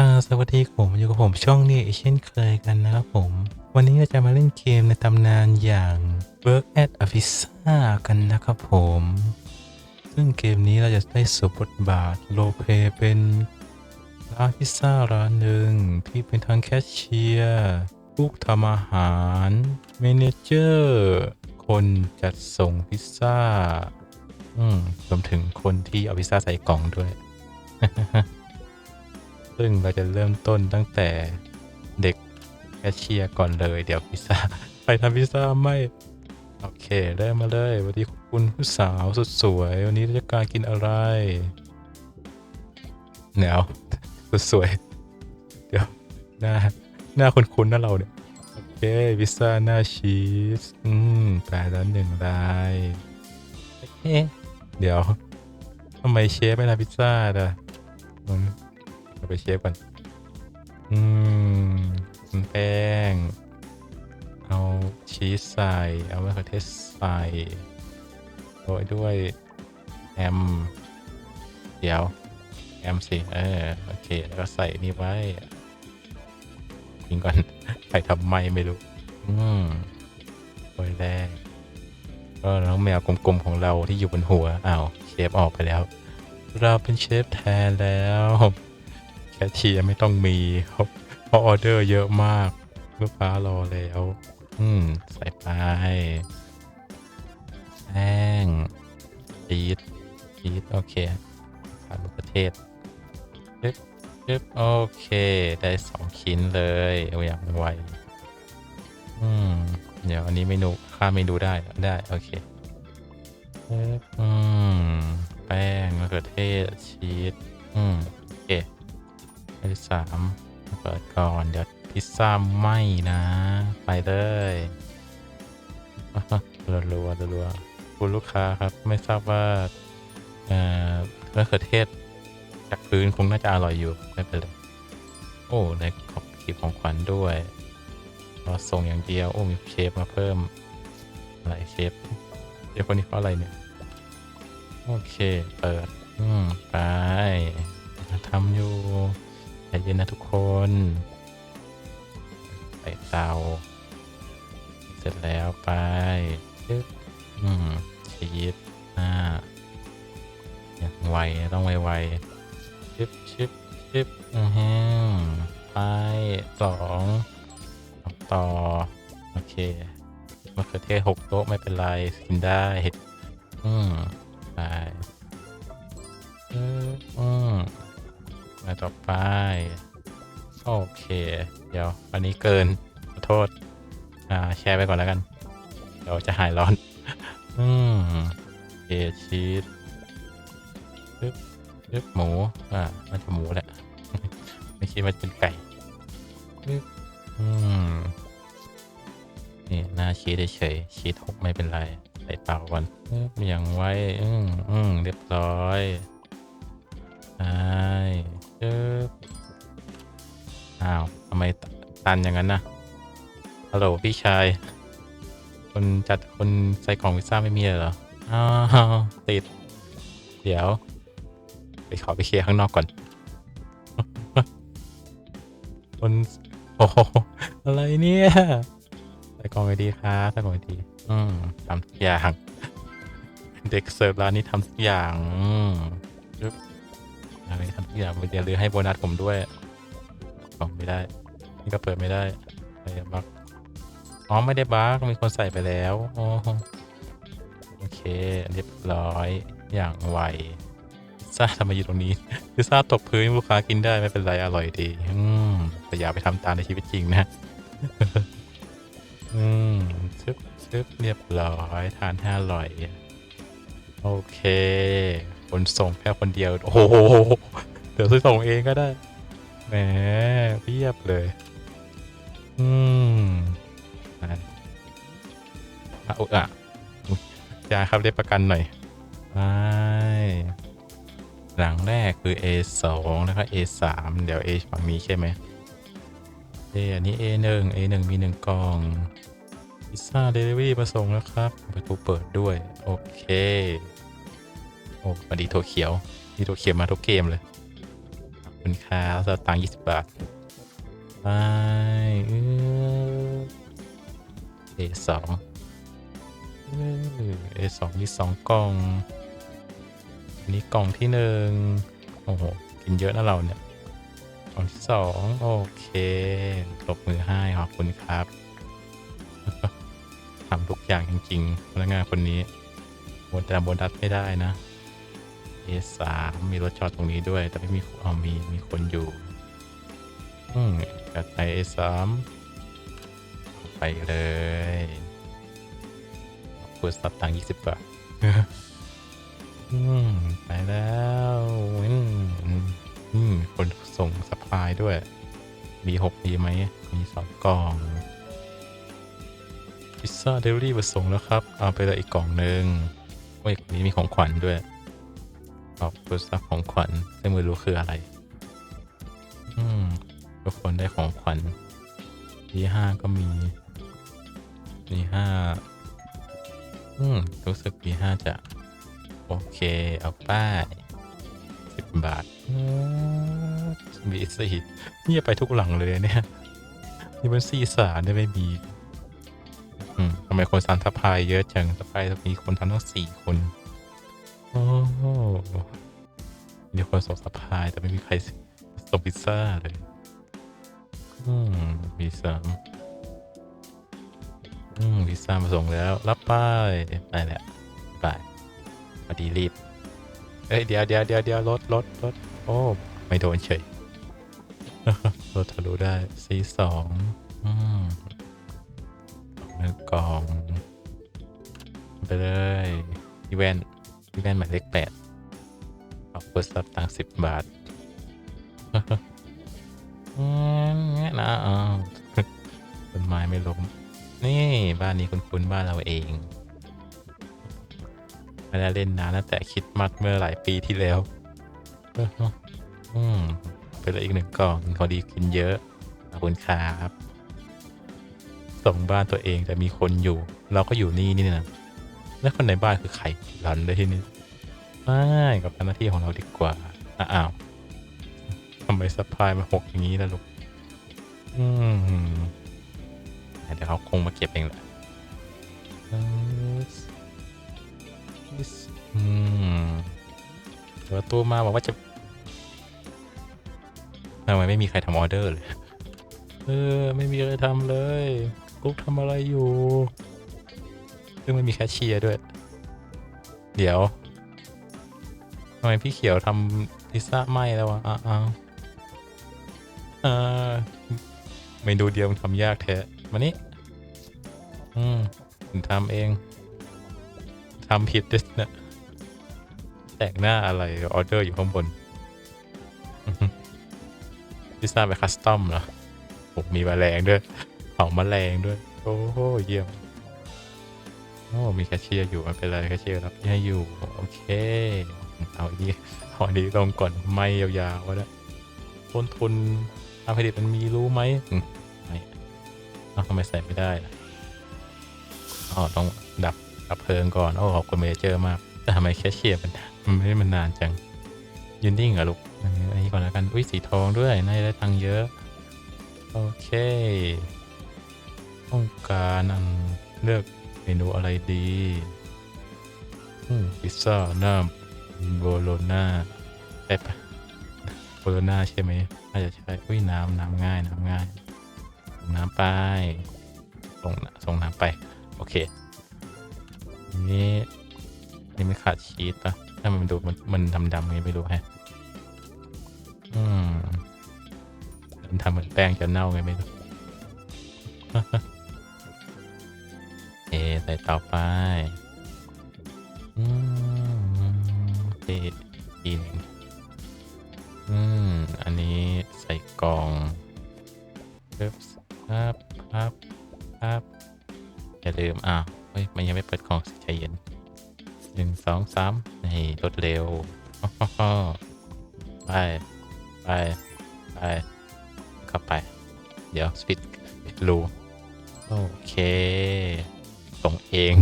อ่าสวัสดีผมอยู่กับผมช่องนี้เช่นเคยกันนะครับผม วันนี้เราจะมาเล่นเกมในตำนานอย่าง Work at a Pizza กันนะครับผม ซึ่งเกมนี้เราจะได้สวมบทบาทโลเปเป็นร้านพิซซ่าร้านหนึ่งที่เป็นทั้งแคชเชียร์ผู้ทำอาหารเมเนเจอร์คนจัดส่งพิซซ่า อืมรวมถึงคนที่เอาพิซซ่าใส่กล่องด้วย ซึ่งเราจะเริ่มต้นตั้งแต่เด็กแคชเชียร์ก่อนเลย เดี๋ยวพิซซ่าไปทำพิซซ่าไม่ โอเคเริ่มมาเลยสวัสดีคุณผู้สาวสุดสวย วันนี้เราจะการกินอะไรเดี๋ยวสุดสวย เดี๋ยว หน้า หน้าคุ้นๆนะเราเนี่ย โอเคพิซซ่าหน้าชีส อืมตายแล้วหนึ่งรายเอ๊ะเดี๋ยวทำไมเชฟไม่ทำพิซซ่าล่ะ เอาไปเชฟก่อน อืมแป้ง เอาชีสใส่ เอามะเขือเทศใส่โรยด้วยแอมเดี๋ยวแอมสิ เออ โอเค แล้วก็ใส่นี่ไว้ทิ้งก่อนใครทำไม่ไม่รู้ อืมโรยแรกก็น้องแมวกลมๆของเราที่อยู่บนหัวอ้าวเชฟออกไปแล้ว เราเป็นเชฟแทนแล้ว คชเชียร์ไม่ต้องมีเพราะออเดอร์เยอะมากลูกค้ารอแล้ว อืม ใส่ไปแป้งชีสชีสโอเคผ่านมะเขือเทศปึ๊บปึ๊บโอเค ได้สองชิ้นเลยเอาอย่างไวอืม เดี๋ยวอันนี้เมนูค่าเมนูได้ได้ โอเคปึ๊บอืม แป้งมะเขือเทศชีสอืม โอเค อันที่สามเปิดก่อน เดี๋ยวพิซซ่าไหมนะ ไปเลยรัวรัวๆรัวๆคุณลูกค้าครับไม่ทราบว่าเอ่อมะเขือเทศจากพื้นคงน่าจะอร่อยอยู่ ไม่เป็นไรโอ้ในขอบขีบของขวัญด้วยเรอส่งอย่างเดียว โอ้ มีเชฟมาเพิ่มอะไรเชฟเชฟคนนี้เขาอะไรเนี่ย โอเค เปิด อืม ไปทำอยู่ ใจเย็นนะทุกคนใส่เตา เสร็จแล้วไปปึ๊บอืมชีสอ่าอย่างไวต้องไวๆชิบชิบชิบอือฮึไปสองต่อ โอเคมะเขือเทศหกโต๊ะไม่เป็นไร กินได้ อืมไปอืม มาต่อไป โอเค เดี๋ยวอันนี้เกิน ขอโทษ อ่า แชร์ไปก่อนแล้วกัน เดี๋ยวจะหายร้อน อืมโอชีสปึ๊บปึ๊บหมู อ่า มันจะหมูแหละ ไม่คิดว่าจะเป็นไก่ปึ๊บอืมนี่หน้าชีสเฉยชีสหกไม่เป็นไร ใส่เตาก่อนปึ๊บอย่างไว้ อืมอืมเรียบร้อยใช่ อ้าวทำไมตันอย่างนั้นนะฮัลโหลพี่ชาย คนจัดคนใส่กล่องพิซซ่าไม่มีเลยเหรอ อ้าว ติด เดี๋ยว ไปขอไปเคลียร์ข้างนอกก่อน คนโอ้โหอะไรเนี่ย ใส่กล่องไว้ดีครับใส่กล่องไว้ดี อืมทำทุกอย่าง เด็กเสิร์ฟร้านนี้ทำทุกอย่างอืม อะไรทำทุกอย่างเดี๋ยวลือให้โบนัสผมด้วยกล่องไม่ได้ นี่ก็เปิดไม่ได้อะไรอะบักอ๋อไม่ได้บักมีคนใส่ไปแล้วโอ้โอเคเรียบร้อยอย่างไวซซ่าทำไมอยู่ตรงนี้พิซซ่าตกพื้นลูกค้ากินได้ไม่เป็นไรอร่อยดีอืมแต่อย่าไปทำตามในชีวิตจริงนะอืมชึบชึบเรียบร้อยทานให้อร่อย โอเค คนส่งแค่คนเดียว โอ้โห เดี๋ยวส่งเองก็ได้ แหมเพียบเลย อืมอะอะอุ๊ยอะยาครับเรียกประกันหน่อยไปหลังแรกคือ A2 แล้วก็ A3 เดี๋ยว A ฝั่งนี้ใช่ไหมเออันนี้ A1 A1 มีหนึ่งกล่องพิซซ่าเดลิเวอรี่มาส่งแล้วครับ ประตูเปิดด้วย โอเค อ้มาดีโทเขียวดีโทเขียวมาทุกเกมเลยคุณครับสตังค์ยี่สิบบาทไปเออเอสองเอสองมีสองกล่อง อันนี้กล่องที่หนึ่งโอ้โห กินเยอะนะเราเนี่ยกล่องที่สองโอเคปรบมือให้ขอบคุณครับทำทุกอย่างจริงๆพนักงานคนนี้โบนแต่โบนัสไม่ได้นะ A3 มีรถจอดตรงนี้ด้วย แต่ไม่มีเอามีมีคนอยู่ อืมกัดไป A3 ไปเลยคูดสับตังค์20บาทอืมไปแล้วอืมอืมคนส่งสปายด้วย มีหกดีไหม มีสองกล่องพิซซ่าเดลิเวอรี่มาส่งแล้วครับ เอาไปเลยอีกกล่องหนึ่งโอ้ยนี้มีของขวัญด้วย ขอบคุณสักของขวัญซึ่งไม่รู้คืออะไร อืมทุกคนได้ของขวัญทีห้าก็มีทีห้าอืมรู้สึกทีห้าจะ โอเค เอาป้ายสิบบาทมีสี่นี่จะไปทุกหลังเลยเนี่ย นี่มันซีสารเนี่ยไม่มีอืมทำไมคนซันทัพพายเยอะจังทัพพายมีคนทำตั้งสี่คน โอ้มีคนส่งซัพาย แต่ไม่มีใครส่งพิซซ่าเลยอืมมีสามอืมพิซซ่ามาส่งแล้ว รับไปไปแหละไปพอดีรีบเอ้ยเดี๋ยวเดี๋ยวเดี๋ยวเดี๋ยวรถรถรถโอ้ไม่โดนเฉยรถทะลุได้ซีสองอืมหนึ่งกล่อง ไปเลยอีเวนต์ อีเวนต์หมายเลขแปดขอบคุณสับตังสิบบาทเนี่ยนะอ้าวต้นไม้ไม่ล้มนี่บ้านนี้คุณคุณบ้านเราเองไม่ได้เล่นนานแล้วแต่คิดมัดเมื่อหลายปีที่แล้วอืมไปเลยอีกหนึ่งกล่องพอดีกินเยอะขอบคุณครับส่งบ้านตัวเองแต่มีคนอยู่ เราก็อยู่นี่นี่นะ แล้วคนในบ้านคือใครรันเลยที่นี่ไม่กับหน้าที่ของเราดีกว่าอ้าวทำไมสปายมาหกอย่างนี้ล่ะลูกอืมเดี๋ยวเขาคงมาเก็บเองแหละอออืมเดี๋ยวตัวมาบอกว่าจะทำไมไม่มีใครทำออเดอร์เลย เออ ไม่มีอะไรทำเลย กุ๊กทำอะไรอยู่ ซึ่งไม่มีแคชเชียร์ด้วย เดี๋ยวทำไมพี่เขียวทำพิซซ่าไหม้แล้ววะอ้าวอ่าเมนูเดียวมันทำยากแท้มานี่อืมผมทำเองทำผิดด้วยนะแต่งหน้าอะไรออเดอร์อยู่ข้างบนพิซซ่าแบบคัสตอมเหรอผมมีแมลงด้วยเผาแมลงด้วย โอ้โหเยี่ยม โอ้มีแคชเชียร์อยู่ไม่เป็นไรแคชเชียร์รับให้อยู่ โอเค เอาอันนี้เอาอันนี้ลงก่อนไม่ยาวๆก็ได้ต้นทุนทางผลิตมันมีรู้ไหมไม่เอาทำไมใส่ไม่ได้ล่ะอ๋อต้องดับดับเพลิงก่อนโอ้ขอบคุณเมเจอร์มากแต่ทำไมแคชเชียร์มันมันไม่ได้มันนานจังยืนนิ่งเหรอลูกอันนี้อันนี้ก่อนแล้วกันอุ้ยสีทองด้วยน่าจะได้ตังค์เยอะ โอเค ต้องการอันเลือก มนูอะไรดีอืมพิซซ่าหน้าโบโลน่าได้ปะโบโลน่าใช่ไหมน่าจะใช่อุ้ยน้ำน้ำง่ายน้ำง่ายส่งน้ำไปส่งส่งน้ำไป โอเคนี่นี่ไม่ขาดชีสปะถ้ามันดูมันมันดำๆไงไม่รู้แฮะอืมมันทำเหมือนแป้งจะเน่าไงไม่รู้ เอใส่ต่อไปอืมเออีกหนึ่งอืม อันนี้ใส่กล่องปึ๊บครับครับครับอย่าลืมอ้าวเฮ้ย มันยังไม่เปิดกล่องใจเย็นหนึ่งสองสามนี่รวดเร็วไปไปไปเข้าไป เดี๋ยว สปิดรูโอเค ส่งเอง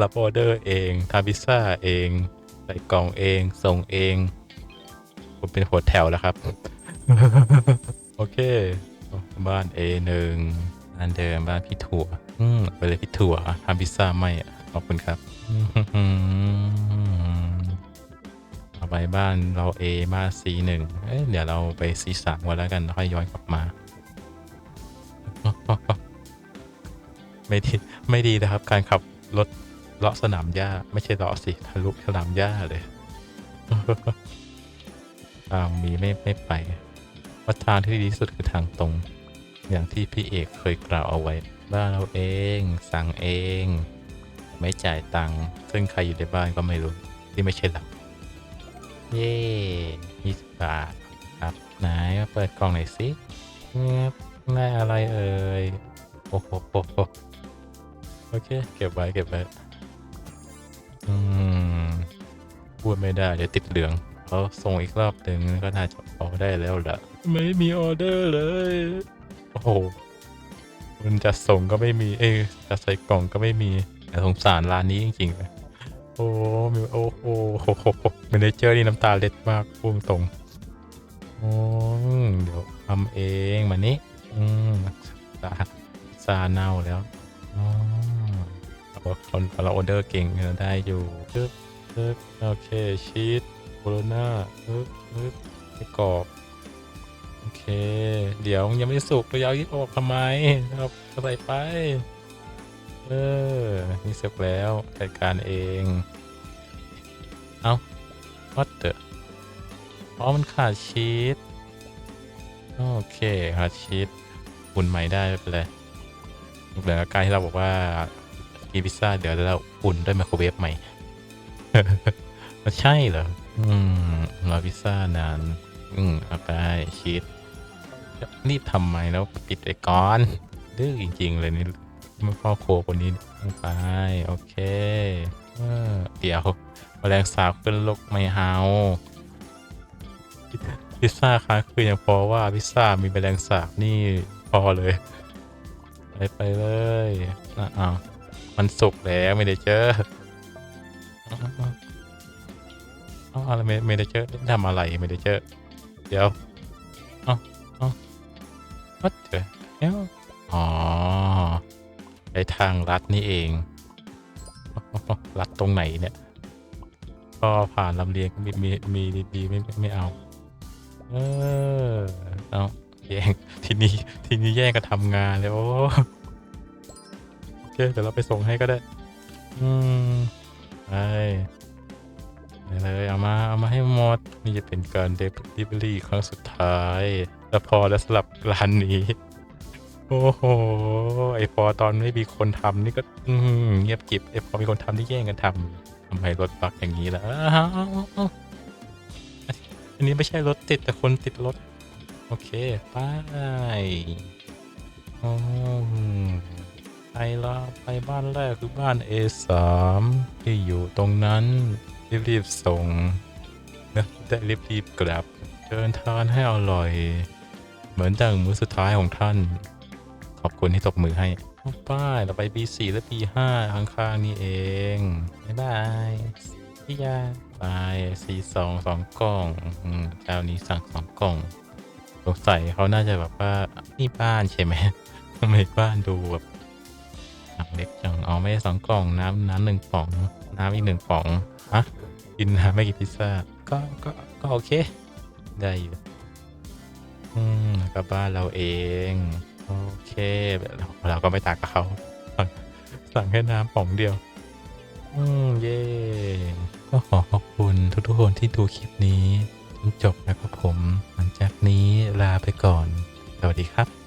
รับออเดอร์เองทำพิซซ่าเอง ใส่กล่องเอง ส่งเอง ผมเป็นหัวแถวแล้วครับ โอเค บ้าน A1 บ้านเดิมบ้านพี่ถั่ว อืมไปเลยพี่ถั่วทำพิซซ่าไม่ขอบคุณครับเอาไปบ้านเรา A บ้าน C1 เอ้ยเดี๋ยวเราไป C3 วันแล้วกันแล้วค่อยย้อนกลับมา ไม่ดีไม่ดีนะครับ การขับรถเลาะสนามหญ้า ไม่ใช่เลาะสิทะลุสนามหญ้าเลยทางมีไม่ไม่ไปว่าทางที่ดีที่สุดคือทางตรง อย่างที่พี่เอกเคยกล่าวเอาไว้ บ้านเราเอง สั่งเอง ไม่จ่ายตังค์ซึ่งใครอยู่ในบ้านก็ไม่รู้ ที่ไม่ใช่เราเย้ยี่สิบบาทครับไหนมาเปิดกล่องหน่อยสิเงียบได้อะไรเอ่ยโอ้โห โอเค เก็บไว้เก็บไว้อืมพูดไม่ได้เดี๋ยวติดเหลืองเขาส่งอีกรอบหนึ่งก็น่าจะพอได้แล้วล่ะ ไม่มีออเดอร์เลย โอ้โหมันจะส่งก็ไม่มี เอ้จะใส่กล่องก็ไม่มีแต่สงสารร้านนี้จริงๆเลยโอ้มีโอ้โหเมเนเจอร์นี่น้ำตาเล็ดมากพุ่งตรงโอ้เดี๋ยวทำเองมานี้อืมซาซาเน่าแล้ว อ๋อเราเราเราออเดอร์เก่งเราได้อยู่ปึ๊บปึ๊บโอเคชีสโคโรนาปึ๊บปึ๊บไส้กรอบโอเค เดี๋ยวยังไม่สุกเรายาวยิบออกทำไมครับใส่ไป เออนี่เสร็จแล้วจัดการเอง เอาวัดเตออ๋อมันขาดชีสโอเคขาดชีสอุ่นใหม่ได้ไม่เป็นไรเหลือการที่เราบอกว่า กินพิซซ่าเดี๋ยวเราอุ่นด้วยไมโครเวฟใหม่มันใช่เหรอ อืมรอพิซซ่านาน อืมเอาไปชีสรีบทำไมแล้วปิดไปก่อนดื้อจริง ๆ เลยนี่มันพ่อโครัวคนนี้ไปโอเคเออเดี๋ยวแมลงสาบขึ้นลกไม่เฮาพิซซ่าค้างคือยังพอว่าพิซซ่ามีแมลงสาบนี่พอเลย ไปไปเลยอะอ้าว มันสุกแล้วไม่ได้เจอเอาเอาอะไรไม่ได้เจอทำอะไรไม่ได้เจอเดี๋ยวเอาเอาวัดเจอเอ้าอ๋อไปทางลัดนี่เองลัดตรงไหนเนี่ย ก็ผ่านลำเลียงมีมีมีดีไม่ไม่เอา เออเอาแย่งทีนี้ทีนี้แย่งกันทำงานเลยโอ้โอ เคเดี๋ยวเราไปส่งให้ก็ได้ อืมไปเลยเอามาเอามาให้หมด นี่จะเป็นการเดลิเวอรี่ครั้งสุดท้ายแล้วพอแล้วสำหรับร้านนี้ โอ้โห ไอพอตอนไม่มีคนทำนี่ก็ อืเงียบกิบไอพอมีคนทำนี่แย่งกันทำทำไมรถบักอย่างนี้ล่ะอ้าวอ้าวอ้าวอันนี้ไม่ใช่รถติดแต่คนติดรถ โอเค ไปอืม ละไปบ้านแรกคือบ้าน A3 ที่อยู่ตรงนั้น รีบๆส่งนะได้รีบๆกลับเชิญทานให้อร่อย เหมือนดังมื้อสุดท้ายของท่าน ขอบคุณที่ตบมือให้ป้ายเราไป B4 และ B5 ข้างๆนี่เองบ๊ายบายพี่ยาไป C2 สองกล่องเจ้านี้สั่งสองกล่องสงสัยเขาน่าจะแบบว่านี่บ้านใช่ไหมทำไมบ้านดูแบบ หลังเล็กจังเอาไม่ได้สองกล่องน้ำน้ำหนึ่งป๋อง น้ำอีกหนึ่งป๋องฮะกินน้ำไม่กินพิซซ่าก็ก็ก็โอเค ได้อยู่อืมแล้วก็บ้านเราเอง โอเคแบบเราเราก็ไม่ตากับเขาสั่งสั่งแค่น้ำป๋องเดียว อืมเย่ก็ขอขอบคุณทุกๆคนที่ดูคลิปนี้จนจบนะครับผม หลังจากนี้ลาไปก่อน สวัสดีครับ